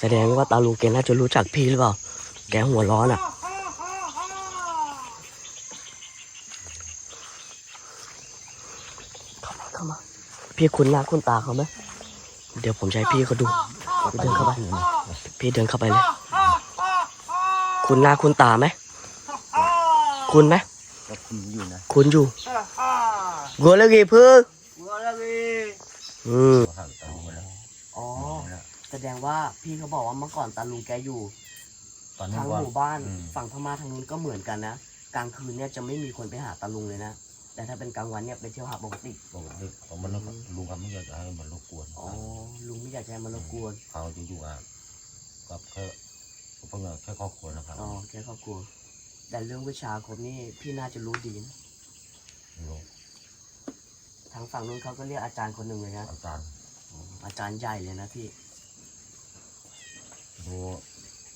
แสดงว่าตาลุงแกน่าจะรู้จักพี่หรือเปล่า แกหัวร้อนอะ เข้ามาเข้ามา พี่คุ้นหน้าคุ้นตาเขาไหม เดี๋ยวผมจะให้พี่เขาดูพี่เดินเข้าไป พี่เดินเข้าไปเลย คุณหน้าคุณตาไหม คุณไหม ก็คุณอยู่นะ คุณอยู่ กัวเลยกี่พึ่งอืม ห่างตามาแล้ว อ๋อ แสดง ว่าพี่เขาบอกว่าเมื่อก่อนตาลุงแกอยู่ตอนนี้ทางว่า หมู่บ้านอืม ฝั่งพม่าทางนู้นก็เหมือนกันนะกลางคืนเนี่ยจะไม่มีคนไปหาตาลุงเลยนะแต่ถ้าเป็นกลางวันเนี่ยไปเที่ยวหาปกติบอกว่าเด็กของมันก็ลุงครับไม่อยากจะให้มันรบกวนอ๋อลุงไม่อยากจะให้มารบกวนเขาจะอยู่อะกับแค่เพื่อนแค่ครอบครัวนะครับอ๋อแค่ครอบครัวแต่เรื่องวิชาคมนี่พี่น่าจะรู้ดีนะลุงทางฝั่งนู้นเขาก็เรียกอาจารย์คนหนึ่งเลยนะอาจารย์อาจารย์ใหญ่เลยนะพี่ ดู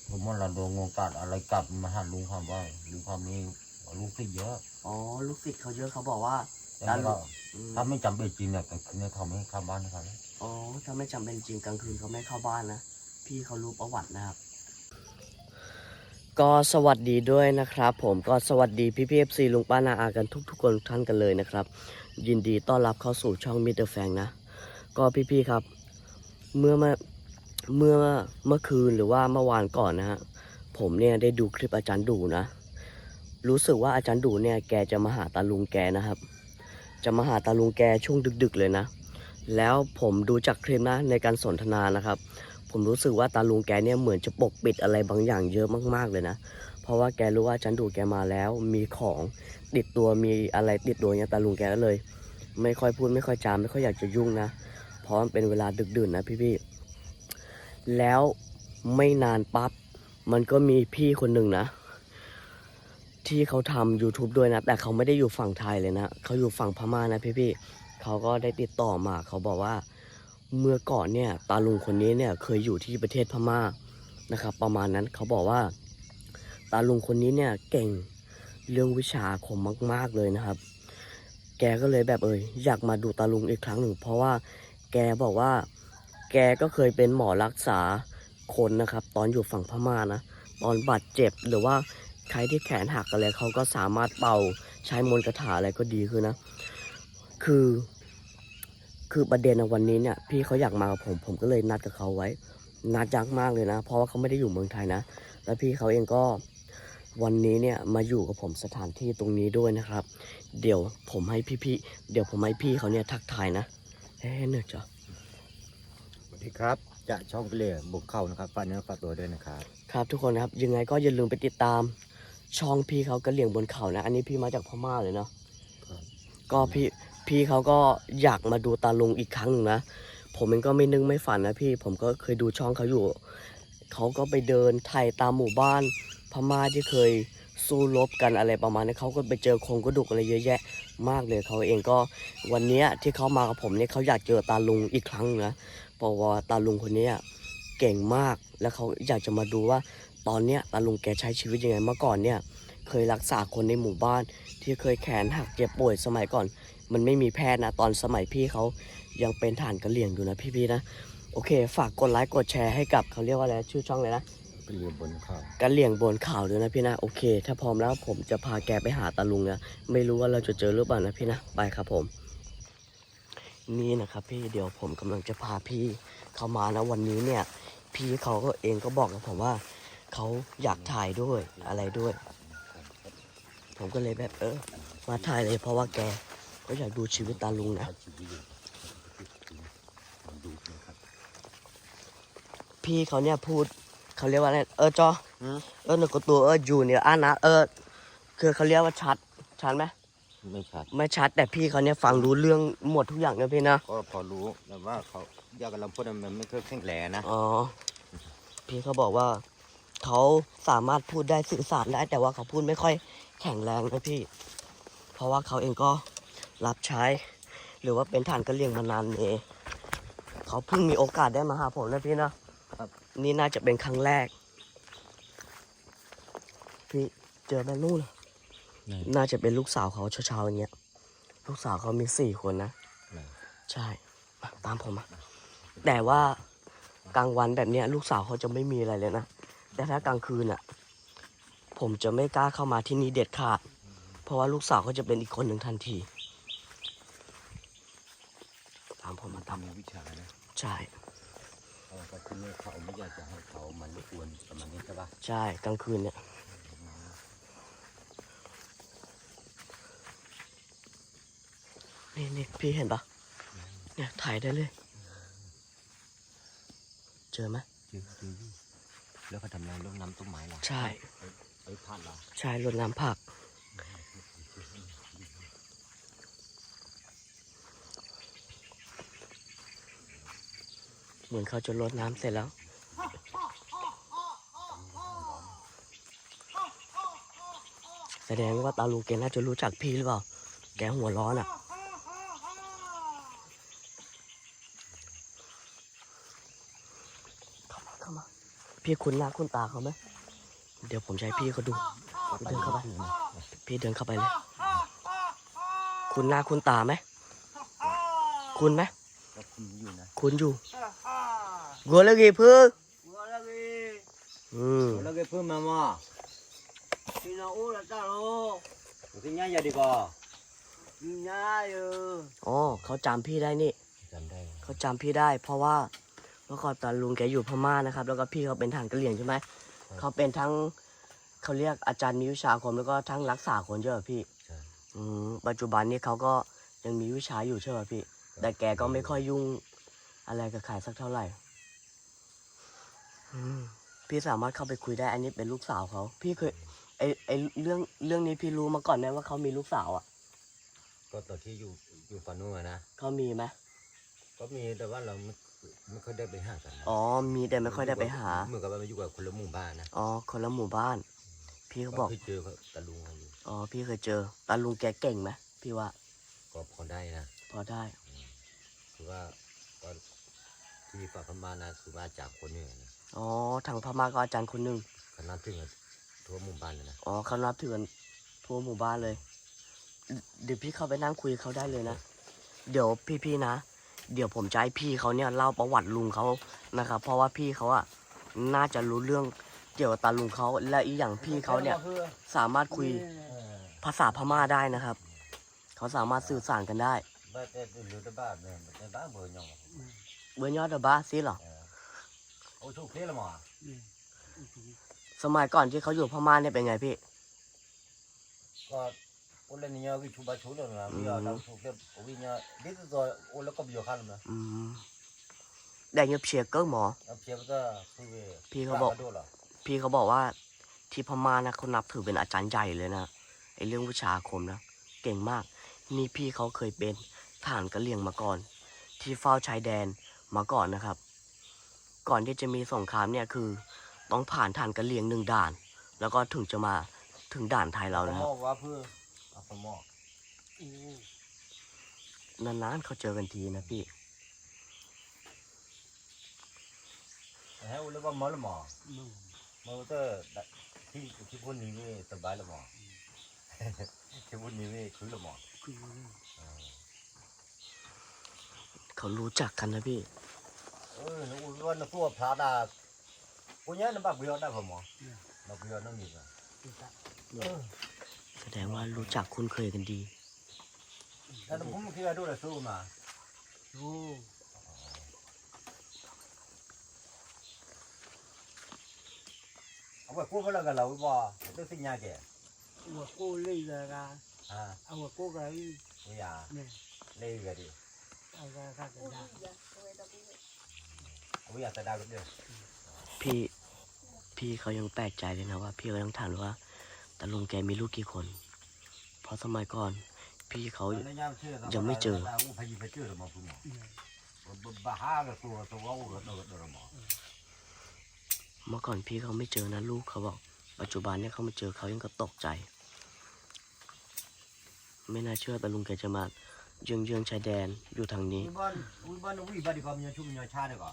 ผมว่าเราโดนงงกัดอะไรกัดมาหาลุงความว่าลุงความนี้ลูกที่เยอะอ๋อลูกศิษย์เขาเยอะเขาบอกว่าแต่ก็อืมถ้าไม่จำเป็นจริงเนี่ยแต่คืนนี้เขาไม่ให้เข้าบ้านนะครับอ๋อถ้าไม่จำเป็นจริงกลางคืนเขาไม่เข้าบ้านนะพี่เขารู้ประวัตินะครับ ก็สวัสดีด้วยนะครับ ผมก็สวัสดีพี่พีเอฟซีลุงป้านาอากันทุกๆคนทุกท่านกันเลยนะครับ ยินดีต้อนรับเข้าสู่ช่องมิเตอร์แฟงนะ ก็พี่ๆครับ เมื่อมา เมื่อเมื่อคืนหรือว่าเมื่อวานก่อนนะฮะผมเนี่ยได้ดูคลิปอาจารย์ดูนะ รู้สึกว่าอาจารย์ดูเนี่ยแกจะมาหาตาลุงแกนะครับ จะมาหาตาลุงแกช่วงดึก ๆ เลยนะ แล้วผมดูจากคลิปนะในการสนทนานะครับ ผมรู้สึกว่าตาลุงแกเนี่ยเหมือนจะปกปิดอะไรบางอย่างเยอะมากๆเลยนะ เพราะว่าแกรู้ว่าอาจันดูแกมาแล้ว มีของติดตัวมีอะไรติดตัวเนี่ยตาลุงแกก็เลย ไม่ค่อยพูดไม่ค่อยจามไม่ค่อยอยากจะยุ่งนะ เพราะมันเป็นเวลาดึกดื่นนะพี่ๆ แล้วไม่นานปั๊บมันก็มีพี่คนหนึ่งนะ ที่เขาทำ YouTube ด้วยนะ แต่เขาไม่ได้อยู่ฝั่งไทยเลยนะ เขาอยู่ฝั่งพม่านะพี่ๆเขาก็ได้ติดต่อมา เขาบอกว่าเมื่อก่อนเนี่ย ตาลุงคนนี้เนี่ยเคยอยู่ที่ประเทศพม่านะครับ ประมาณนั้นเขาบอกว่า ตาลุงคนนี้เนี่ยเก่งเรื่องวิชาคมมาก ๆเลยนะครับ แกก็เลยแบบเอออยากมาดูตาลุงอีกครั้งหนึ่ง เพราะว่าแกบอกว่า แกก็เคยเป็นหมอรักษาคนนะครับ ตอนอยู่ฝั่งพม่านะ ตอนบาดเจ็บหรือว่าใครที่แขนหักอะไรเขาก็สามารถเป่าใช้มนต์คาถาอะไรก็ดีขึ้นนะ คือ คือประเด็นในวันนี้เนี่ย พี่เขาอยากมากับผมผมก็เลยนัดกับเขาไว้นัดยักมากเลยนะ เพราะว่าเขาไม่ได้อยู่เมืองไทยนะ แล้วพี่เขาเองก็วันนี้เนี่ยมาอยู่กับผมสถานที่ตรงนี้ด้วยนะครับ เดี๋ยวผมให้พี่ๆเดี๋ยวผมให้พี่เขาเนี่ยทักทายนะเฮ้เนอะจ๊ะ ดีครับ จะช่องเปลี่ยบุกเข้านะครับฝากเนื้อฝากตัวด้วยนะครับ ครับทุกคนนะครับยังไงก็อย่าลืมไปติดตามช่องพี่เขากระเหลี่ยงบนเขานะ อันนี้พี่มาจากพม่าเลยเนาะครับ ก็พี่พี่เขาก็อยากมาดูตาลุงอีกครั้งหนึ่งนะ ผมเองก็ไม่นึกไม่ฝันนะพี่ผมก็เคยดูช่องเขาอยู่ เขาก็ไปเดินไถ่ตามหมู่บ้านพม่าที่เคยสู้รบกันอะไรประมาณนี้เขาก็ไปเจอโครงกระดูกอะไรเยอะแยะมากเลยเขาเองก็วันเนี้ยที่เขามากับผมเนี่ยเขาอยากเจอตาลุงอีกครั้งนะ ว่าตาลุงคนนี้เก่งมาก แล้วเขาอยากจะมาดูว่า ตอนเนี้ยตาลุงแกใช้ชีวิตยังไงเมื่อก่อนเนี่ย เคยรักษาคนในหมู่บ้าน ที่เคยแขนหักเจ็บป่วยสมัยก่อน มันไม่มีแพทย์นะ ตอนสมัยพี่เขายังเป็นฐานกระเหลี่ยงอยู่นะพี่ๆนะ โอเค ฝากกดไลค์กดแชร์ให้กับเขาเรียกว่าอะไรชื่อช่องเลยนะเปลี่ยบนข้ากระเหลี่ยงบนข่าวด้วยนะพี่นะโอเค ถ้าพร้อมแล้วผมจะพาแกไปหาตาลุงนะไม่รู้ว่าเราจะเจอหรือเปล่านะพี่นะไปครับผม นี่นะครับพี่เดี๋ยวผมกำลังจะพาพี่เข้ามานะวันนี้เนี่ย พี่เขาก็เองก็บอกกับผมว่าเขาอยากถ่ายด้วยอะไรด้วย ผมก็เลยแบบเออ มาถ่ายเลยเพราะว่าแกก็อยากดูชีวิตตาลุงนะชีวิตอยู่มาดูนะครับพี่เขาเนี่ยพูดเขาเรียกว่าอะไรเออจอเออหนูก็ตัวเอออยู่เนี่ยอ่านนะเออคือเขาเรียกว่าชัดชัดไหม ไม่ชัด ไม่ชัด แต่พี่เขาเนี่ยฟังรู้เรื่องหมดทุกอย่างนะพี่นะ ก็พอรู้แต่ว่าเขายากับลำพูดมันไม่เคยแข็งแรงนะ อ๋อ พี่เขาบอกว่า เขาสามารถพูดได้สื่อสารได้ แต่ว่าเขาพูดไม่ค่อยแข็งแรงนะพี่ เพราะว่าเขาเองก็รับใช้ หรือว่าเป็นฐานกระเลียงมานานเองเขาเพิ่งมีโอกาสได้มาหาผมนะพี่นะนี่น่าจะเป็นครั้งแรก พี่เจอแม่นู่น น่าจะเป็นลูกสาวเขาเช้าๆอย่างเงี้ย ลูกสาวเขามีสี่คนนะ ใช่มาตามผมมาแต่ว่ากลางวันแบบเนี้ย ลูกสาวเขาจะไม่มีอะไรเลยนะ แต่ถ้ากลางคืนอะ ผมจะไม่กล้าเข้ามาที่นี่เด็ดขาด เพราะว่าลูกสาวเขาจะเป็นอีกคนหนึ่งทันที ตามผมมาตามทำมีวิชานะใช่เขาก็ที่นี่เขาไม่อยากจะให้เขามันรบกวนประมาณนี้ใช่ปะใช่กลางคืนเนี่ย นี่นี่พี่เห็นปะเนี่ยถ่ายได้เลย เจอไหมจริงจริงแล้วเขาทำงานรดน้ำต้นไม้ล่ะใช่ไอ้พันล่ะใช่รดน้ำผักเหมือนเขาจะรดน้ำเสร็จแล้วแสดงว่าตาลุงแกน่าจะรู้จักพี่หรือเปล่า แกหัวร้อนอะ เข้ามาเข้ามา พี่คุ้นหน้าคุ้นตาเขาไหมเดี๋ยวผมจะให้พี่เขาดูเดินเข้าไปพี่เดินเข้าไปเลย คุณหน้าคุณตาไหมคุณไหมก็คุณอยู่นะคุณอยู่กัวเลยกี่พื้นอืมแล้วก็เพิ่มมาม่า Sina ula talo. ถึงง่ายอย่าดีกว่า Nyayo. อ๋อเขาจำพี่ได้นี่จำได้เขาจำพี่ได้เพราะว่า เมื่อก่อนตอนลุงแกอยู่พม่านะครับ แล้วก็พี่เขาเป็นทหารกะเหรี่ยงใช่ไหมเขาเป็นทั้งเขาเรียกอาจารย์มีวิชาอาคมแล้วก็ทั้งรักษาคนใช่ไหมพี่ใช่อืมปัจจุบันนี้เขาก็ยังมีวิชาอยู่ใช่ไหมพี่ แต่แกก็ไม่ค่อยยุ่งอะไรกับใครสักเท่าไหร่อืมพี่สามารถเข้าไปคุยได้ อันนี้เป็นลูกสาวเขา พี่เคยไอไอเรื่องเรื่องนี้พี่รู้มาก่อนไหมว่าเขามีลูกสาวอะก็ตอนที่อยู่อยู่ฝั่งนู้นอะนะเขามีไหมก็มีแต่ว่าเราไม่ ไม่ค่อยได้ไปหากันนะอ๋อ มีแต่ไม่ค่อยได้ไปหา เหมือนกับว่ามันอยู่กับคนละหมู่บ้านนะอ๋อ คนละหมู่บ้าน พี่เขาบอก เคยเจอเขาตะลุงเขาอยู่อ๋อ พี่เคยเจอ ตาลุงแกเก่งไหมพี่ว่า ก็พอได้นะพอได้ คือว่าก็ที่ฝากพม่านะคือว่าจากคนหนึ่งนะอ๋อ ทางพม่าก็อาจารย์คนหนึ่งคณะถึงกับทั่วหมู่บ้านเลยนะอ๋อเขานับถือกันทั่วหมู่บ้านเลย เดี๋ยวพี่เข้าไปนั่งคุยกับเขาได้เลยนะ เดี๋ยวพี่ๆนะ เดี๋ยวผมจะให้พี่เขาเนี่ยเล่าประวัติลุงเขานะครับ เพราะว่าพี่เขาอะน่าจะรู้เรื่องเกี่ยวกับตาลุงเขาและอีกอย่างพี่เขาเนี่ยสามารถคุยภาษาพม่าได้นะครับ เขาสามารถสื่อสารกันได้เบอร์ยองเบอร์ยอดเดบ้าซิหรอโอ้ชุกเท่ละมั้งสมัยก่อนที่เขาอยู่พม่าเนี่ยเป็นไงพี่ก็ โอ้เล่นเนี่ยก็ชุบะชุบเลยนะพี่เอาเราชุบเท่โอ้ยเนี่ยดิสตัวโอ้แล้วก็บิวขันนะอืมได้เงียบเชียร์เกิ้งหมอแล้วเพียบก็คือพี่เขาบอกด้วยเหรอพี่เขาบอกว่าที่พม่านะเขานับถือเป็นอาจารย์ใหญ่เลยนะไอเรื่องวิชาอาคมนะเก่งมาก นี่พี่เขาเคยเป็นทหารกะเหรี่ยงมาก่อน ที่เฝ้าชายแดนมาก่อนนะครับ ก่อนที่จะมีสงครามเนี่ยคือ ต้องผ่านทหารกะเหรี่ยงหนึ่งด่าน แล้วก็ถึงจะมาถึงด่านไทยเราเอานะคหรัม้อบว่าเพื่อเอาหม้อนานๆเขาเจอกันทีนะพี่ให้โอ้แล้วก็มอละหม้อมอเตอร์ที่ที่พุ่นนี้นี่สบายละหม้อที่พุ่นนี้นี่คือละหม้อเขารู้จักกันนะพี่เออหนูว่าหนูตัวพลาดากูเนี่ยน้ำบักเบี้ยวได้ผมหมอบักเบี้ยวนั่งอยู่นะ แสดงว่ารู้จักคุ้นเคยกันดีแต่ผมคิดว่าดูแลสู้มาเอาไว้พูดกันแล้วกันเราบ่ต้องสิ่งยากแก่ Ua cô lì là ra. อ่า Ua cô gái ไม่อยา nè. เล่กันดิ Ra ra ra cái đá. ไม่อยากแต่ดาวกันเดียวพี่พี่เขายังแปลกใจเลยนะว่า พี่เขายังถามเลยว่า ตาลุงแกมีลูกกี่คน เพราะสมัยก่อน พี่เขายังไม่เจออู้พายิไปเจอหรือมาพูดหมอบ้าฮากับตัวตัวว่าอู้รถรถรถหมอเมื่อก่อนพี่เขาไม่เจอนะลูกเขาบอก ปัจจุบันเนี่ยเขามาเจอเขายังก็ตกใจ ไม่น่าเชื่อตาลุงแกจะมาเยื้องเยื้องๆชายแดนอยู่ทางนี้อุ้ยบ้านอุ้ยบ้านอุ้ยบ้านดีกว่ามีชุ่มมีชาดีกว่า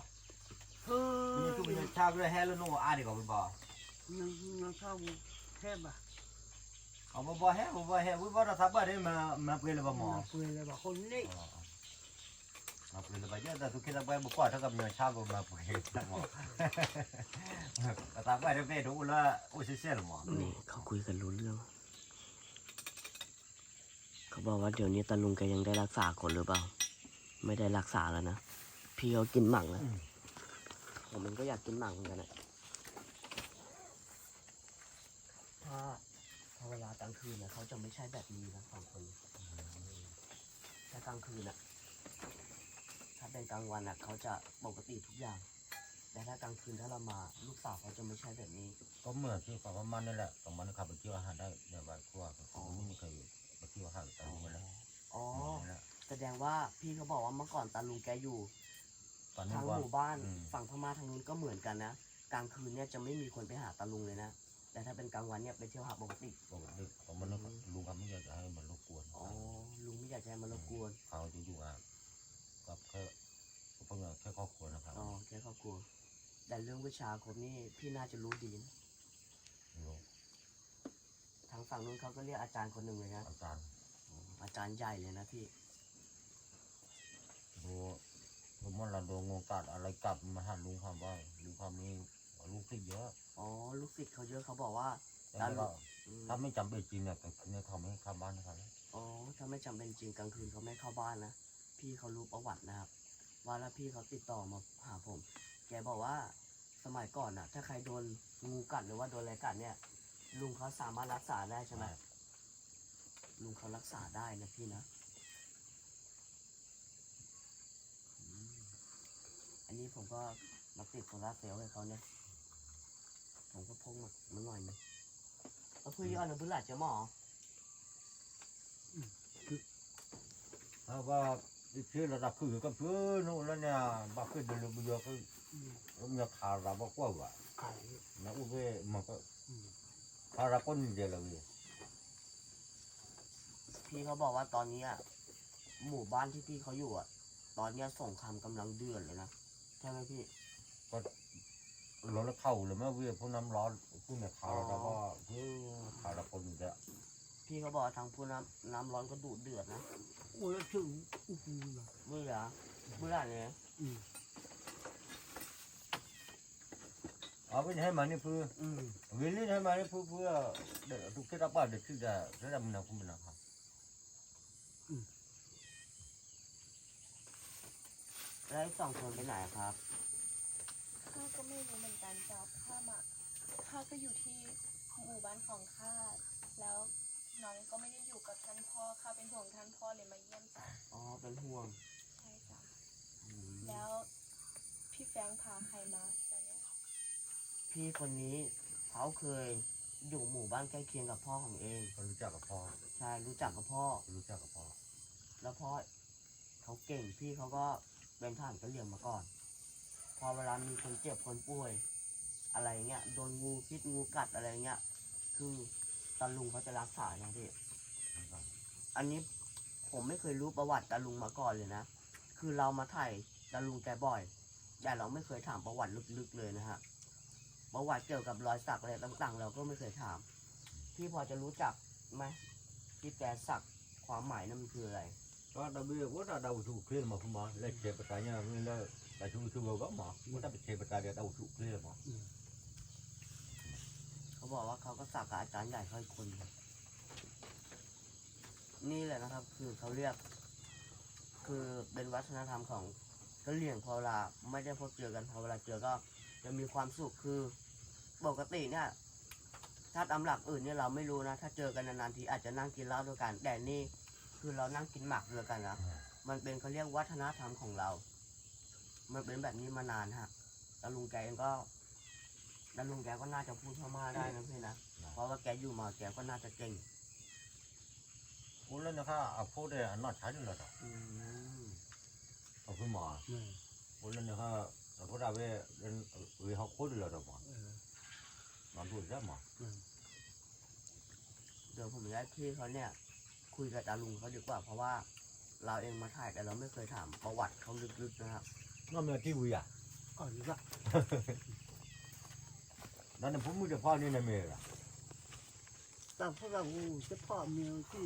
มีชุ่มมีชาด้วยแฮแล้วโน่อาดีกว่าอุ้ยบ้า Nhưng nhưng sao thêm à? เอาบ่บ่แฮบ่บ่แฮอุ้ยบ้านเราทับบ้านได้มามาเปลี่ยนเลยบ่หมอ Mà cười là bảo con nị. มาเปลี่ยนเลยบายเยอะแต่ทุกทีเราไปบุกกว่าเท่ากับเนื้อชาบุมาปุยตั้งหมอแต่ตาไปได้ไปดูละโอ้เสียหรอหมอนี่เขาคุยกันรู้เรื่อง เขาบอกว่าเดี๋ยวนี้ตาลุงแกยังได้รักษาคนหรือเปล่า ไม่ได้รักษาแล้วนะ พี่เขากินหมังนะผมเองก็อยากกินหมังเหมือนกันนะถ้าถ้า เวลากลางคืนนะเขาจะไม่ใช่แบบนี้นะสองคนถ้ากลางคืนอะถ้าเป็นกลางวันอะเขาจะปกติทุกอย่าง แต่ถ้ากลางคืนถ้าเรามาลูกสาวเขาจะไม่ใช่แบบนี้ ก็เหมือนที่เขาประมาณนั่นแหละสองมันขับไปเที่ยวอาหารได้ในบ้านครัวผมไม่มีใครไปเที่ยวอาหารตอนนี้แล้วอ๋อนั่นแหละแสดงว่าพี่เขาบอกว่าเมื่อก่อนตาลุงแกอยู่ตอนนี้ทางว่าหมู่บ้านอืมฝั่งพม่าทางนู้นก็เหมือนกันนะกลางคืนเนี่ยจะไม่มีคนไปหาตาลุงเลยนะ แต่ถ้าเป็นกลางวันเนี่ยไปเที่ยวหาปกติปกติผมมันลุงเขาไม่อยากจะให้มันรบกวนอ๋อลุงไม่อยากจะให้มารบกวนเขาจะอยู่อะกับแค่เพิ่งแค่ครอบครัวนะครับอ๋อแค่ครอบครัว แต่เรื่องวิชาคมนี่พี่น่าจะรู้ดีนะลุงทางฝั่งนู้นเขาก็เรียกอาจารย์คนหนึ่งเลยนะอาจารย์อ๋ออาจารย์ใหญ่เลยนะพี่ดูผมว่าเราโดนงงกัดอะไรกัดมาหาลุงความว่าลุงความนี้ ลูกที่เยอะอ๋อ ลูกศิษย์เขาเยอะเขาบอกว่าแต่ก็อืมถ้าไม่จำเป็นจริงเนี่ยกลางคืนเนี่ยเขาไม่ให้เข้าบ้านนะครับอ๋อ ถ้าไม่จำเป็นจริงกลางคืนเขาไม่เข้าบ้านนะ พี่เขารู้ประวัตินะครับ ว่าแล้วพี่เขาติดต่อมาหาผม แกบอกว่าสมัยก่อนน่ะ ถ้าใครโดนงูกัดหรือว่าโดนอะไรกัดเนี่ย ลุงเขาสามารถรักษาได้ใช่ไหม ลุงเขารักษาได้นะพี่นะอืมอันนี้ผมก็มาติดโซลาร์เซลล์ให้เขาเนี่ย ผมก็พกมามาหน่อยหนึงแล้วพี่เอาหนึ่งพื้นหลัดจะหมอถ้าว่าที่ระดับคือกับเพื่อนนู่นแล้วเนี่ยบักขึ้นเดือนละเยอะก็เนี่ยขาเราบอกว่าว่านะอุ้ยมันก็ขาเราก็นี่เดียวเลยพี่เขาบอกว่าตอนนี้อะหมู่บ้านที่พี่เขาอยู่อะ ตอนเนี้ยสงครามกำลังเดือดเลยนะใช่ไหมพี่ก็ ร้อนแล้วเข้าเลยแม่เวียพวกน้ำร้อนพวกเนี่ยขาเราก็เพื่อขาเราก็นี่เดียวพี่เขาบอกว่าทางผู้น้ำน้ำร้อนก็ดุเดือดนะโอ้ยถึงอู้หูนะเบื่อเบื่อเนี่ยอืมเอาไปให้มันนี่เพื่ออืมวิลลี่ให้มันนี่เพื่อเพื่อเดี๋ยวทุกที่รับบ้านเดี๋ยวที่จะที่จะมันนะคุณมันนะครับแล้วไอ้สองคนไปไหนครับข้า ก็ไม่รู้เหมือนกันจ้ะข้ามาข้าก็อยู่ที่หมู่บ้านของข้าแล้วน้องก็ไม่ได้อยู่กับท่านพ่อข้าเป็นห่วงท่านพ่อเลยมาเยี่ยมจ้ะอ๋อเป็นห่วงใช่จ้ะอืมแล้วพี่แฟรงค์พาใครมาจ้ะเนี่ยพี่คนนี้เขาเคยอยู่หมู่บ้านใกล้เคียงกับพ่อของเองก็รู้จักกับพ่อใช่รู้จักกับพ่อ รู้จักกับพ่อแล้วพ่อเขาเก่งพี่เขาก็เป็นทหารกะเหรี่ยงมาก่อน พอเวลามีคนเจ็บคนป่วย อะไรเงี้ยโดนงูพิษงูกัดอะไรเงี้ย คือตาลุงเขาจะรักษาอย่างพี่อันนี้ผมไม่เคยรู้ประวัติตาลุงมาก่อนเลยนะ คือเรามาถ่ายตาลุงแกบ่อย แต่เราไม่เคยถามประวัติลึกๆเลยนะฮะ ประวัติเกี่ยวกับรอยสักอะไรต่างๆ เราก็ไม่เคยถาม พี่พอจะรู้จักไหมที่แกสักความหมายนั่นมันคืออะไรก็ดับเบิลว่าเราเราถูกเคลื่อนมาคุณหมอเล็กเจ็บปตายเนี่ยไม่เลิก แต่ชูชูก็หมอว่าถ้าเป็นเจ็บปตายเดี๋ยวเราถูกเคลื่อนหมอเขาบอกว่าเขาก็สักกับอาจารย์ใหญ่เขาอีกคนหนึ่งนี่แหละนะครับ คือเขาเรียก คือเป็นวัฒนธรรมของกะเหรี่ยงพอเวลาไม่ได้พบเจอกันพอเวลาเจอก็จะมีความสุขคือปกติเนี่ยถ้าตำหลักอื่นเนี่ยเราไม่รู้นะ ถ้าเจอกันนานๆทีอาจจะนั่งกินเหล้าด้วยกันแต่นี่คือเรานั่งกินหมักด้วยกันนะมันเป็นเขาเรียกวัฒนธรรมของเรา มันเป็นแบบนี้มานานฮะตาลุงแกเองก็ตาลุงแกก็น่าจะพูดพม่าได้นะพี่นะ เพราะว่าแกอยู่มาแกก็น่าจะเก่งกูเล่นนะครับเอาพูดได้อันนอดใช้ด้วยเหรออืมเอาคุณหมอแม่กูเล่นนะครับเอาพูดได้เว้ยเล่นเว้ยเขาโคตรเลยหรอหมอเออนอนดูได้หมอแม่เดี๋ยวผมจะให้พี่เขาเนี่ย คุยกับตาลุงเขาดีกว่า เพราะว่า เราเองมาถ่ายแต่เราไม่เคยถามประวัติเขาลึกๆนะครับ น้องเมียที่วุยอะก่อนละนั่นผมมือจะพ่อนี่นะเมียอะแต่พวกเราอู้จะพ่อเมียที่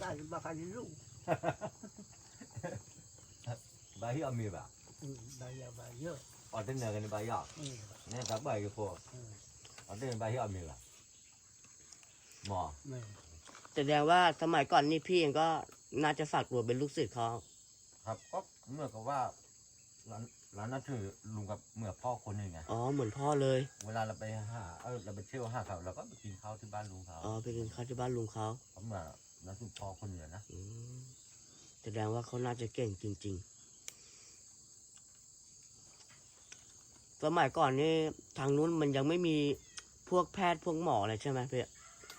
ได้มากันลูก ba hi ami ba อืมได้ยาบาเยอะ ở trên này cái ba ya เออ nè các bài cái phô เออ ở trên ba hi ami ba mò แม่แสดงว่าสมัยก่อนนี่พี่เองก็น่าจะฝากตัวเป็นลูกศิษย์เขาครับก็เมื่อกับว่า ร้านร้านนั้นถือลุงกับเมื่อพ่อคนหนึ่งไงอ๋อเหมือนพ่อเลย เวลาเราไปหาเออเราไปเที่ยวหาเขาเราก็ไปกินข้าวที่บ้านลุงเขาอ๋อไปกินข้าวที่บ้านลุงเขาเขาเมื่อนั้นคือพ่อคนหนึ่งนะอืมแสดงว่าเขาน่าจะเก่งจริง ๆ สมัยก่อนนี่ทางนู้นมันยังไม่มีพวกแพทย์พวกหมออะไรใช่ไหมพี่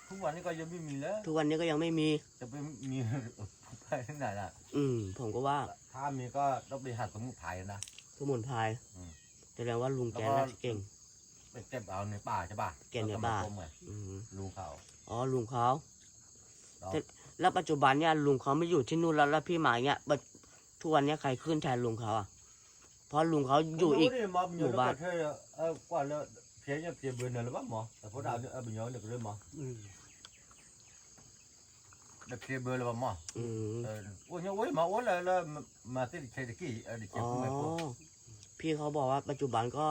ทุกวันนี้ก็ยังไม่มีแล้วทุกวันนี้ก็ยังไม่มี จะไปมีไปที่ไหนล่ะ อืม ผมก็ว่า ถ้ามีก็ต้องไปหาสมุนไพรนะ สมุนไพรอืมแสดงว่าลุงแกแล้วก็ น่าจะเก่ง ไปเก็บเอาในป่าใช่ป่ะเก็บในป่า แล้วก็มต้มไงอืมลุงเขาอ๋อลุงเขา เราแต่ แล้วปัจจุบันเนี่ยลุงเขาไม่อยู่ที่นู่นแล้วแล้วพี่หมายเนี่ยปัจทุกวันเนี้ยใครขึ้นแทนลุงเขาอะเพราะลุงเขาอยู่อีก Không có đi mà, Ngủ nhiều bạn. lúc là thuê, ờ, quả là phía nhà phía bên này là bắt mà là phố đạo ở bên nhau được rồi mà อืม là phía bên là bắt mà อืม ờ ủa nhau ấy mà ủa là là mà- mà thế thì chơi được cái ở đi อ๋ chơi อ cũng mày phố พี่เขาบอกว่าปัจจุบันก็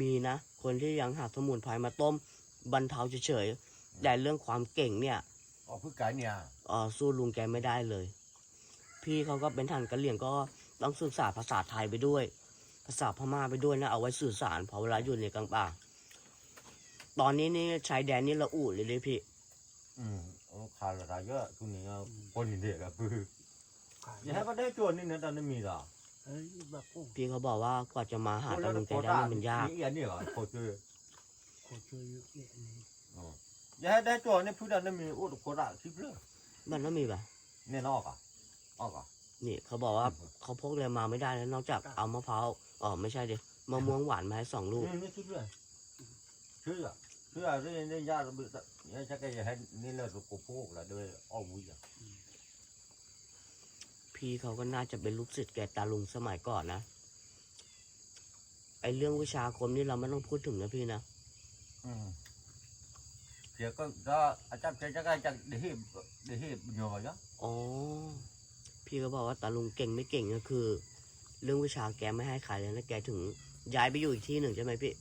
มีนะ คนที่ยังหาสมุนไพรมาต้มบรรเทาเฉยๆแต่เรื่องความเก่งเนี่ย ở phía cái nhà เออสู้ลุงแกไม่ได้เลย พี่เขาก็เป็นทางกะเหลี่ยงก็ต้องศึกษาภาษาไทยไปด้วย ภาษาพม่าไปด้วยนะเอาไว้สื่อสารพอเวลาอยู่ในกลางป่า ตอนนี้นี่ชายแดนนี่ละอุเลยเลยพี่ ừ ờ, khá là ra cái cái này ờ, con nhìn đẹp là bự ขาย nhà hai con đấy chuột nên nó đang nó mì rồi เอ้ยแบบพวกพี่เขาบอกว่ากว่าจะมาหา Ủa, ตา nó ลุงแก có ได้ ra นี่มันยาก cái ý này rồi khổ chơi โคช่วยเนี่ยนี่ ờ nhà hai đấy chuột nên phía đang nó mì ủa có ra chip nữa มันต้องมีป่ะ nên nó cả nó cả นี่เขาบอกว่าเขาพกอะไรมาไม่ได้แล้วนอกจากเอามะพร้าวอ๋อไม่ใช่ดิมะม่วงหวานมาให้สองลูก nên nó chip nữa chứ à chứ à nên nên ra là bị nhà chắc cái hai nên là của phố là đôi ao vui à พี่เขาก็น่าจะเป็นลูกศิษย์แกตาลุงสมัยก่อนนะไอเรื่องวิชาคมนี่เราไม่ต้องพูดถึงนะพี่นะ ừ thì có đó à chắc cái chắc cái chắc để hi để hi nhiều vào đó อ๋อพี่ก็บอกว่าตาลุงเก่งไม่เก่งก็คือ เรื่องวิชาแกไม่ให้ใครเลยแล้วแกถึงย้ายไปอยู่อีกที่หนึ่งใช่ไหมพี่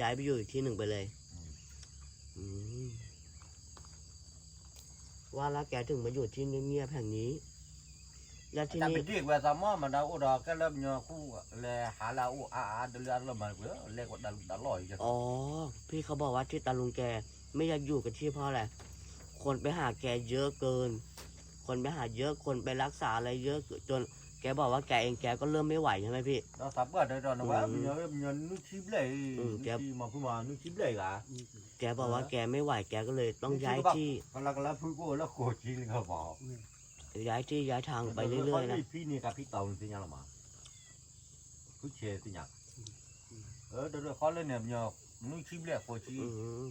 ย้ายไปอยู่อีกที่หนึ่งไปเลยอืม ว่าแล้วแกถึงมาอยู่ที่เงียบๆแห่งนี้ แล้วที่ chắc นี่ bị đi về sao mà mà đâu ở đó cái lớp nhỏ khu là hả là u à à được là là mà vừa lên còn đã đã lòi chứ อ๋อ พี่เขาบอกว่าที่ตาลุงแก ไม่อยากอยู่กับที่เพราะอะไรคนไปหาแกเยอะเกิน คนไปหาเยอะคนไปรักษาอะไรเยอะจน แกบอกว่าแกเองแกก็เริ่มไม่ไหวใช่ไหมพี่ đó sắp ở đây rồi nó quá Ừ. nhỏ nhỏ nước chip lấy Ừ, nước kẹp. chip mà cứ mà nước chip lấy cả นี่แกบอกว่าแกไม่ไหวแกก็เลยต้องย้ายที่ còn là là phu cô là khổ chi là bỏ นี่ย้ายที่ย้ายทางไปเรื่อยๆนะ phi này cả phi tàu thì nhau là mà cứ chè thì nhặt ờ đó rồi khó lên nè nhỏ nước chip lấy khổ chi อืม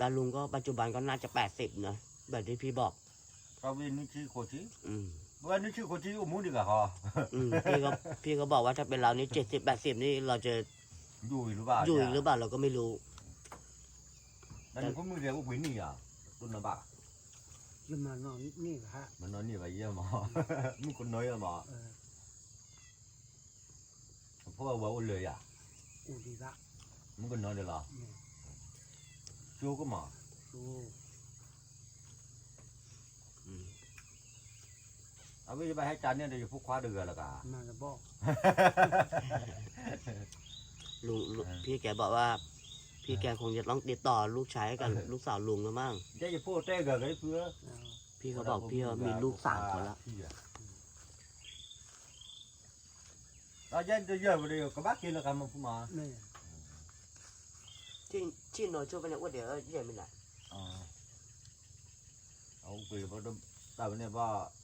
ตาลุงก็ปัจจุบันก็น่าจะแปดสิบนะแบบที่พี่บอก sao bên nước chip khổ chi อืม bên nước chip khổ chi cũng muốn đi cả hả อืมพี่ก็พี่ก็บอกว่าถ้าเป็นเรานี่เจ็ดสิบแปดสิบนี่เราจะ đùi nó bà อยู่อีกหรือเปล่าเราก็ไม่รู้นั่นก็มือเดียวก็วิ่งนี่อะต้นน่ะบ้าจะมานอนนี่ฮะมันนอนนี่ไปเยี่ยมหมอมึงคนน้อยอะหมอเออเพราะว่าว่าเลยอะอุดิระมึงคนน้อยเดี๋ยวหรอนี่ชูก็หมอดูอืม เอาไปไปให้จานเนี่ยเดี๋ยวจะพุกคว้าเดือละกะมาแล้วบอกลุงลุงอ่าพี่แกบอกว่า พี่แกคงจะต้องติดต่อลูกชายกับลูกสาวลุงแล้วมั้งเจ๊จะพูดเต้กับไอ้เพื่อเอาพี่เขาบอกพี่ว่ามีลูกสามคนละเราเย็นจะเยอะไปเดียวกับบ้ากินแล้วกันมันพูมานี่ที่ที่หน่อยช่วยไปเนี่ยว่าเดี๋ยวเย็นไปไหนอ๋อเอาไปเพราะแต่วันนี้ว่าแต่ว่าให้มันปั้นแล้วดักกูดักเกณฑ์เนี่ยให้โน้ตว่าเนี่ยมันยังไม่ได้มีมาก็ได้มีบ่นี่ได้ไปช่วยอะไปจุอีเอาบอกคนละบัดเดต้าว่าช่วยคนละไปช่วยหมดคนแล้วไปจุอีได้เยอะน้ำมันผมให้ด้วยเนี่ยมึงแล้วภา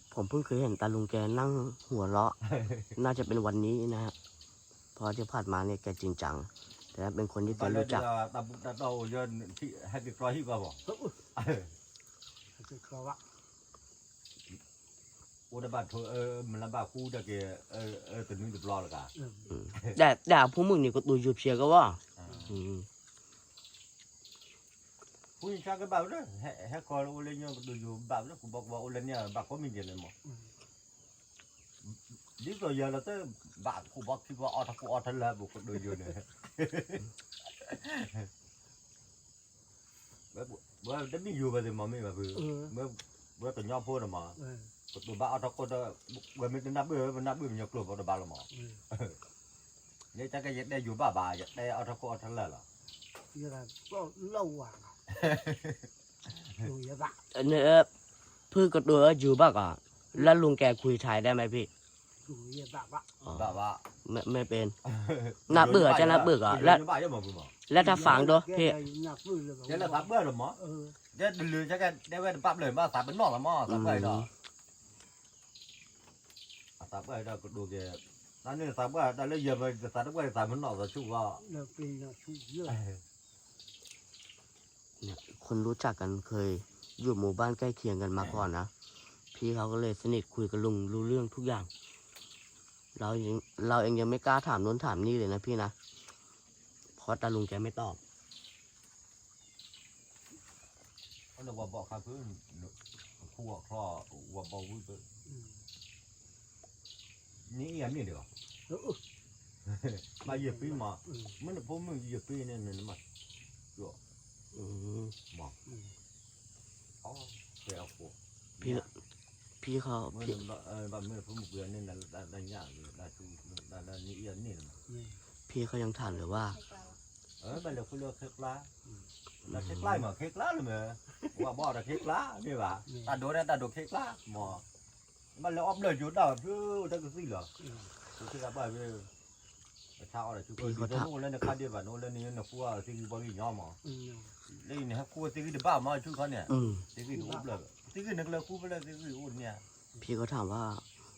ผมเพิ่งเคยเห็นตาลุงแกนั่งหัวเราะ น่าจะเป็นวันนี้นะฮะเพราะที่ผ่านมาเนี่ยแกจริงจัง แต่ถ้าเป็นคนที่แก Bà lên รู้จัก là ta ta đâu giờ thì hai cái coi hi vào. cái khó vọng Ủa đã bà thôi ờ mình là bà khu đã kìa ờ ờ từ nương được lo là cả. อืมแต่แต่พวกมึงนี่ก็ดูยูเชียก็ว่า À. อืม Khu nhìn sao cái bảo đó, hai hai coi ô lên nhau được dù bảo đó cũng bảo bảo ô lên nhà bà có mình gì lên mà. Lý rồi giờ là tới bà khu bác khi có ở thằng khu ở thân là bộ đồ dù này. Bữa bữa đến đi dù bây giờ mà mình mà vừa เออ bữa bữa tụi nhau phô rồi mà. เออ tụi ba ở cô đó vừa mới đến nắp bữa mới nắp bữa nhiều club ở ba là mỏ เออ vậy chắc cái đây dù ba bà đây ở đó cô ở thằng là là như là có lâu à rồi vọng อันนี้เอ่อเพื่อก็ดูว่าอยู่บ้างอะแล้วลุงแกคุยไทยได้ไหมพี่ rồi vọng vọng อ๋อ bà bà ไม่ไม่เป็นน่าเบื่อจะน่าเบื่ออะแล้วแล้ว bà chứ mà vừa mà แล้วถ้าฟังด้วยพี่ nhạc vui là thế là sắp bữa rồi mỏ เออ thế lừa chắc cái đây bên bắp lời ba sắp bên nọ là mỏ sắp bữa đó sắp bữa đó đồ kìa nó nên sắp bữa đó lấy giờ mà sắp bữa sắp bên nọ rồi chú vào เราปีน่ะชุเยอะ เนี่ยคนรู้จักกันเคยอยู่หมู่บ้านใกล้เคียงกันมาก่อนนะพี่เขาก็เลยสนิทคุยกับลุงรู้เรื่องทุกอย่าง เรายังเราเองยังไม่กล้าถามโน้นถามนี่เลยนะพี่นะเพราะตาลุงแกไม่ตอบ nó vào bỏ khá cứ khu ở kho vào bầu vui bự อืม ní em đi được เออ mà giờ phí mà อืมมันพวกมึงอย่าปีนี่นี่มันอื มมองอืมอ๋อเดี๋ยวกูพี่พี่เขาเมื่อพี่เออแบบเมื่อผมเบื่อนี่นั่นได้ได้ยากเลยได้ชูได้ได้นี่เอียนนี่นะนี่พี่เขายังถามเลยว่าให้เราเออมันเลยคุณเลือกเค้กล้าแล้วเค้กล้ามาเค้กล้าเลยมั้ยว่าบ่ได้เค้กล้านี่ว่าตาโดนตาโดเค้กล้าหมอมันเลยอ้อมเลยอยู่ดาวชื่อตั้งแต่สิเหรออืมคือแบบว่าเช้าอะไรชูก็ดีโน่นแล้วนะคาเดียบโน่นแล้วนี่นะคัวสิบ่มีย่อมอืม เลยนี่ฮะคัวสิกิบ้ามาชูเขาเนี่ยอืมสิกิอุบเลยสิกินึกเลยคูไปเลยสิกิอุเนี่ยพี่เขาถามว่า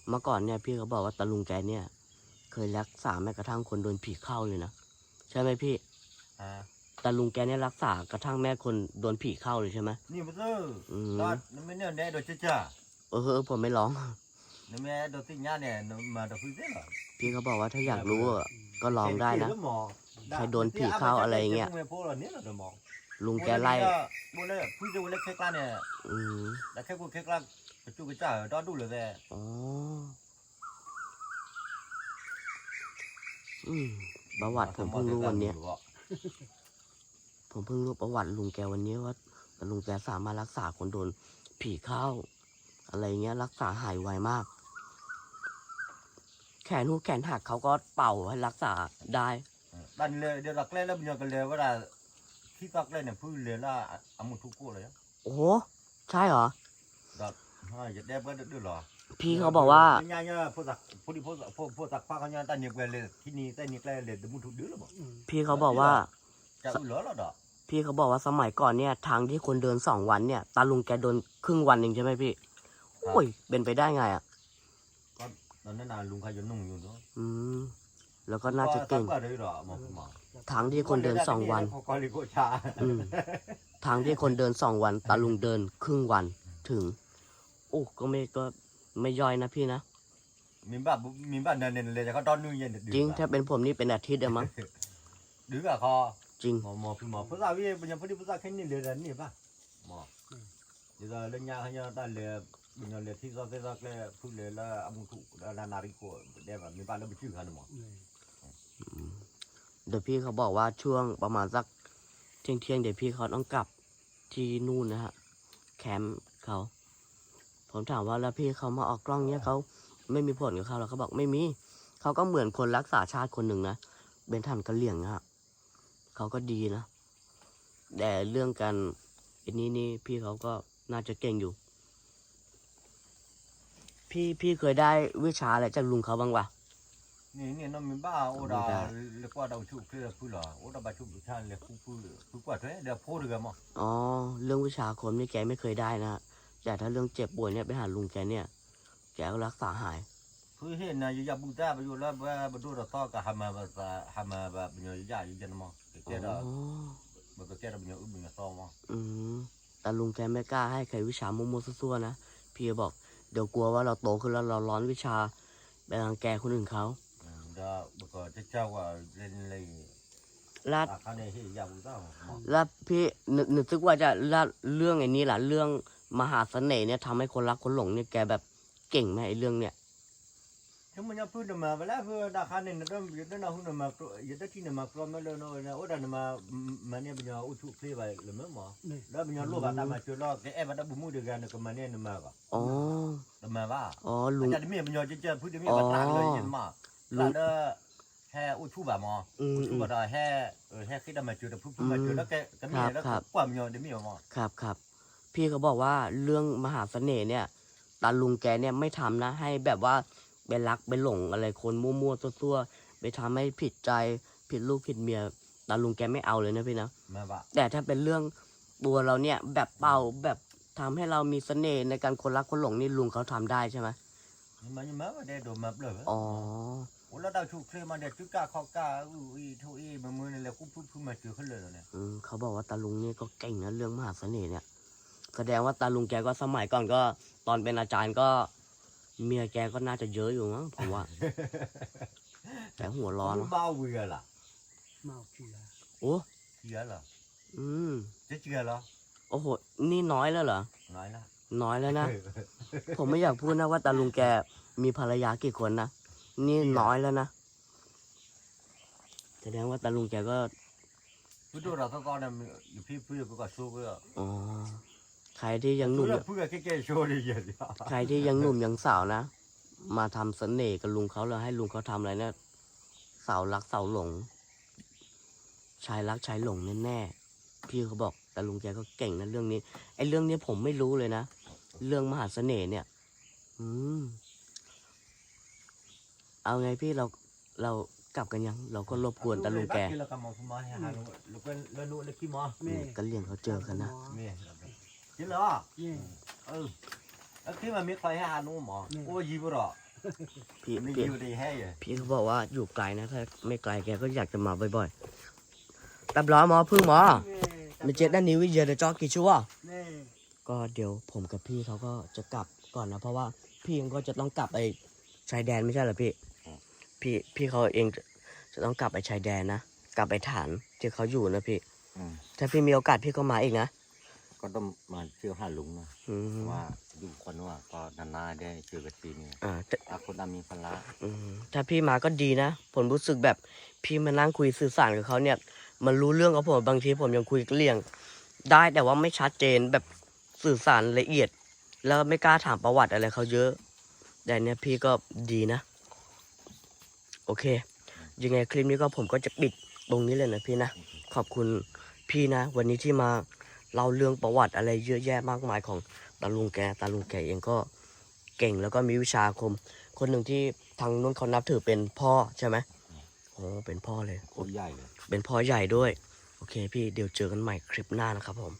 เมื่อก่อนเนี่ย พี่เขาบอกว่าตาลุงแกเนี่ย เคยรักษาแม้กระทั่งคนโดนผีเข้าเลยนะใช่ไหมพี่อ่าตาลุงแกเนี่ยรักษากระทั่งแม่คนโดนผีเข้าเลยใช่ไหมนี่มันเอออืมตอนนั้นไม่เนี่ยแน่โดยจ้าเออเออผมไม่ร้องนี่แม่โดยสิ่งนี้เนี่ยมาโดยพื้นที่เหรอพี่เขาบอกว่าถ้าอยากรู้อะก็ลองได้นะหมอใครโดนผีเข้าอะไรเงี้ย ลุงแกไล่บุเลยผู้จะเล็กเคกล้าเนี่ยอืมแล้วแค่กูเค้กล้าจู่กระจ้าดอดูเลยแต่อ๋อ อืม ประวัติผมเพิ่งรู้วันเนี้ย ผมเพิ่งรู้ประวัติลุงแกวันนี้ว่าลุงแกสามารถรักษาคนโดนผีเข้า อะไรเงี้ย รักษาหายไวมาก แขนหูแขนหักเขาก็เป่าให้รักษาได้ดันเลยเดี๋ยว รักเล่นแล้วมันยังกันเลยว่าที่ตักเล่นเนี่ยพื้นเลยละอามุทุกกู้เลยโอ้โหใช่เหรอดัดให้จะได้เพื่อนดื้อหรอพี่เขาบอกว่าเนี่ยเนี่ยพวกตักพวกที่พวกพวกพวกตักฟ้าเขาเนี่ยตันเนียกเลยที่นี่ตันเนียกเลยเลยเดี๋ยวมุทุกดื้อหรออืมพี่เขาบอกว่าจะอุ่นเหรอหรอดอกพี่เขาบอกว่าสมัยก่อนเนี่ย ทางที่คนเดินสองวันเนี่ยตาลุงแกโดนครึ่งวันเองใช่ไหมพี่โอ้ยเป็นไปได้ไงอะตอนนั้นน่ะลุงเขาจะนุ่งอยู่เนาะอืมแล้วก็น่าจะเก่งก็ได้หรอหมอหมอ ทางที่คนเดินสองวันก็ลิโกชาอืม ทางที่คนเดินสองวันตาลุงเดินครึ่งวันถึงโอ้ก็ไม่ก็ไม่ย่อยนะพี่นะ มีบ้ามีบ้าเนินเลยเขาตอนนู้นยันจริง ถ้าเป็นผมนี่เป็นอาทิตย์อะมั้งดื้ออะคอจริง หมอหมอพี่หมอภาษาวิปัญญาพอดีภาษาแค่นี้เลยนี่ป่ะหมอเดี๋ยวเรื่องยาเขาเนี่ยตั้งเลยบุญยาเลยที่เขาที่เขาเลยพูดเลยแล้วอามุทุแล้วนาริโกเดี๋ยวมีบ้านแล้วไปชื่อเขาหมออืม เดี๋ยวพี่เขาบอกว่าช่วงประมาณสักเที่ยงเที่ยงเดี๋ยวพี่เขาต้องกลับที่นู่นนะฮะแคมป์เขาผมถามว่าแล้วพี่เขามาออกกล้องเนี้ยเขาไม่มีผลกับเขาแล้วเขาบอกไม่มีเขาก็เหมือนคนรักษาชาติคนหนึ่งนะเป็นท่านกระเหลี่ยงนะฮะเขาก็ดีนะแต่เรื่องการอันนี้นี่พี่เขาก็น่าจะเก่งอยู่ พี่พี่เคยได้วิชาอะไรจากลุงเขาบ้างวะ นี่นี่น้องมีบ้าโอ้ดาเรียกว่าเราชุบคือพูดหรอโอ้ดาบาชุบชาเลยพูดพูดพูดกว่าเท่เดี๋ยวพูดกันมั้งอ๋อเรื่องวิชาคมนี่แกไม่เคยได้นะฮะแต่ถ้าเรื่องเจ็บป่วยเนี่ยไปหาลุงแกเนี่ย แกก็รักษาหายคือเห็นนะอยู่ยาบุตาไปอยู่แล้วว่าบดูเราต่อกับฮามาแบบฮามาแบบอยู่ยาอยู่ยันมอแกอ๋เราอแบบแกเราเป็นอยู่อุ้มเป็นซองมออืมแต่ลุงแกไม่กล้าให้ใครวิชามุมๆซั่วๆนะพี่ก็บอกเดี๋ยวกลัวว่าเราโตขึ้นแล้วเราร้อนวิชาไปรังแกคนอื่นเขา เดี๋ยวบกว่าจะเจ้าว่าเล่นเลยลาคาเนี่ยเฮ้ยยาบุตาแล้วพี่นึกนึกซึกว่าจะแล้วเรื่องไอ้นี้ล่ะเรื่องมหาเสน่ห์เนี่ยทำให้คนรักคนหลงเนี่ยแกแบบเก่งไหมไอ้เรื่องเนี่ยถ้ามันยังพูดมาเวลาเพื่ออาคาเนี่ยนั่นยึดนั่นหุ่นมายึดที่นี่มาครอมแล้วเนาะโอ้ดันมามันเนี่ยเป็นยาอุทุคลีไปหรือไม่หมอแล้วเป็นยาลูกอะตามมาจุดลอกแต่เอ๊ะมันได้บุมูเดียวกันกับมันเนี่ยมาก็อ๋อแต่มาว่าอ๋อลุง อาจารย์มีเป็นยาจะเจอพูดถึงมีมาตางเลยยันมา ลุแล้วงเด้อแค่อุทุบะมออืมอุอืทุมบะได้แค่เออแค่คิดมาจุดพูดพูดมาจุดแล้วแกก็มีแล้วกว่ามียาเดี๋ยวมีมอครับครับพี่เขาบอกว่าเรื่องมหาเสน่ห์เนี่ยตาลุงแกเนี่ยไม่ทำนะ ให้แบบว่าไปรักไปหลงอะไรคนมั่วๆซั่วๆไปทำให้ผิดใจผิดลูกผิดเมียตาลุงแกไม่เอาเลยนะพี่นะมาว่าแต่ถ้าเป็นเรื่องตัวเราเนี่ยแบบเป่าแบบทำให้เรามีเสน่ห์ในการคนรักคนหลงนี่ลุงเขาทำได้ใช่ไหมมันยังมาว่าได้โดนมาเบลออ๋ อโอ้แล้วดาวชูเคลมาเด็ดจุก้าข้อกาอุ้ยทุยมันมือนี่แหละพูดพูดพูดมาจุดขึ้นเลยเนี่ยอืมเขาบอกว่าตาลุงนี่ก็เก่งนะเรื่องมหาเสน่ห์เนี่ย แสดงว่าตาลุงแกก็สมัยก่อนก็ ตอนเป็นอาจารย์ก็ เมียแกก็น่าจะเยอะอยู่มั้งผมว่า แต่หัวร้อนรู้เนอะบ้าเวียล่ะเมาเกียโอ้เกียล่ะอืมจะเกียเหรอโอ้โห นี่น้อยแล้วเหรอน้อยละน้อยแล้วนะ ผมไม่อยากพูดนะว่าตาลุงแกมีภรรยากี่คนนะ นี่น้อยแล้วนะแสดงว่าตาลุงแกก็พูดดูเราก็เนี่ยอยู่พี่พี่ก็สู้เพื่ออ๋อใครที่ยังหนุ่มเพื่อแค่แค่โชว์ดีเยอะใครที่ยังหนุ่มยังสาวนะ มาทำเสน่ห์กับลุงเขาแล้วให้ลุงเขาทำอะไรเนี่ยสาวรักสาวหลงชายรักชายหลงแน่ๆพี่เขาบอกแต่ลุงแกก็เก่งนะเรื่องนี้ไอ้เรื่องนี้ผมไม่รู้เลยนะ เรื่องมหาเสน่ห์เนี่ย อืม เอาไงพี่เราเรากลับกันยัง เราก็รบกวนตาลุงแกแล้วก็มองมาให้หาลูกลูกเป็นแล้วลูกเล็กขี้มอแม่กันเลี่ยงเขาเจอกันนะเมียกินเหรอนี่เออแล้วที่มันมีใครให้หาหนูหมอโอ้ยีบหรอพี่มันพี่ยีบดีให้เลยพี่เขาบอกว่าอยู่ไกลนะถ้าไม่ไกลแกก็อยากจะมาบ่อยๆตับล้อหมอพึ่งหมอไม่เจ็ดด้านนี้วิเยอะเดี๋ยวจอกี่ชั่วแม่ก็เดี๋ยวผมกับพี่เขาก็จะกลับก่อนนะ เพราะว่าพี่ยังก็จะต้องกลับไปชายแดนไม่ใช่เหรอพี่ พี่พี่เขาเองจะจะต้องกลับไปชายแดนนะกลับไปฐานที่เขาอยู่นะพี่ถ้าพี่มีโอกาสพี่ก็มาอีกนะก็ต้องมาเที่ยวหาลุงนะอืมว่าอยู่คนว่าก็นานๆได้เจอกันทีนี่อ่าแต่ถ้าคนดำมีภาระอืมถ้าพี่มาก็ดีนะผมรู้สึกแบบพี่มานั่งคุยสื่อสารกับเขาเนี่ย มันรู้เรื่องกับผมบางทีผมยังคุยเลี่ยง ได้แต่ว่าไม่ชัดเจนแบบสื่อสารละเอียด แล้วไม่กล้าถามประวัติอะไรเขาเยอะแต่เนี่ยพี่ก็ดีนะ โอเค ยังไงคลิปนี้ก็ผมก็จะปิดตรงนี้เลยนะพี่นะ ขอบคุณพี่นะ วันนี้ที่มาเล่าเรื่องประวัติอะไรเยอะแยะมากมายของตาลุงแกตาลุงแกเองก็เก่งแล้วก็มีวิชาอาคม คนหนึ่งที่ทางนู้นเขานับถือเป็นพ่อใช่ไหมโอ้เป็นพ่อเลยโคตรใหญ่เลยเป็นพ่อใหญ่ด้วย โอเคพี่เดี๋ยวเจอกันใหม่คลิปหน้านะครับผม